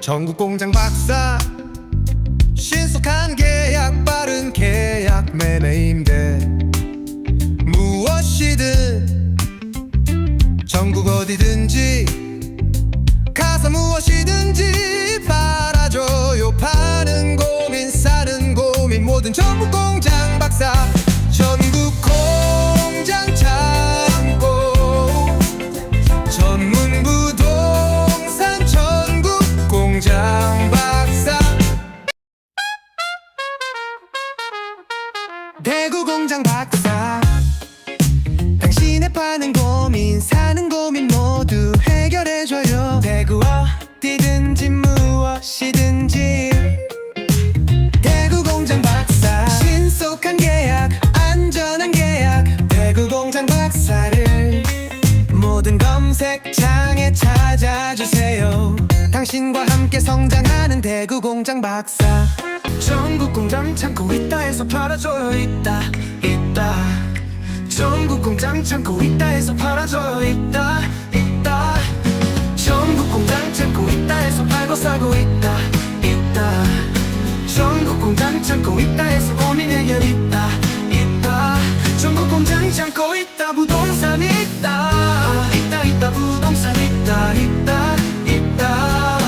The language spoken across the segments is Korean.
전국 공장 박사. 신속한 계약 빠른 계약 매매 임대. 무엇이든 전국 어디든지 가서 무엇이든지 공장 박사. 대구 공장 박사. 당신의 파는 고민 사는 고민 모두 해결해줘요. 대구 어디든지 무엇이든지. 대구 공장 박사. 신속한 계약 모든 검색창에 찾아주세요. 당신과 함께 성장하는 대구 공장 박사. 전국 공장 창고 있다 해서 팔아줘요. 있다 있다. 전국 공장 창고 있다 해서 팔아줘요. 있다 있다 있다.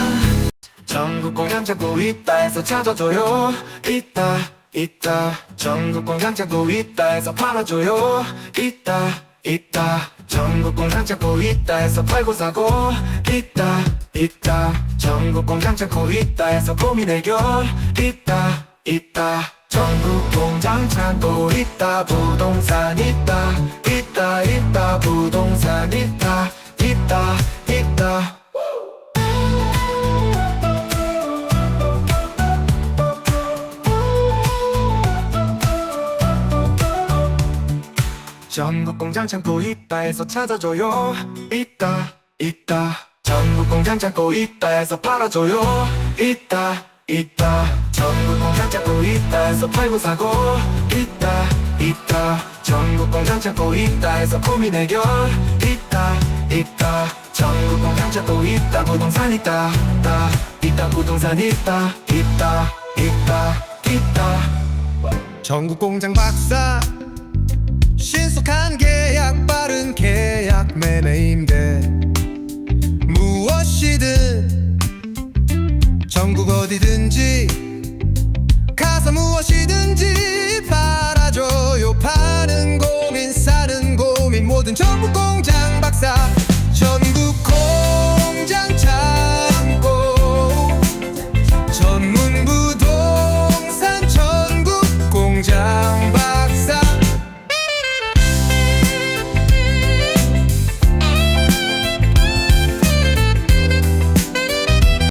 전국 공장 찾고 있다 해서 찾아줘요. 있다 있다. 전국 공장 찾고 있다 해서 팔아줘요. 있다 있다. 전국 공장 찾고 있다 해서 팔고 사고. 있다 있다. 전국 공장 찾고 있다 해서 고민 해결. 있다 있다. 전국 공장 찾고 있다 부동산 있다. 있다 있다. 부동산 있다 있다 전국 공장 창고 있다 해서 찾아줘요. 있다 있다. 전국 공장 창고 있다 해서 팔아줘요. 있다 있다. 전국 공장 창고 있다 해서 팔고 사고. 있다 있다. 전국 공장 창고 있다 해서 고민 해결. 있다 있다. 전국 공장 창고 있다 부동산 있다. 있다 있다. 부동산 있다 있다 있다 있다. 전국 공장 박사 어디든지 가서 무엇이든지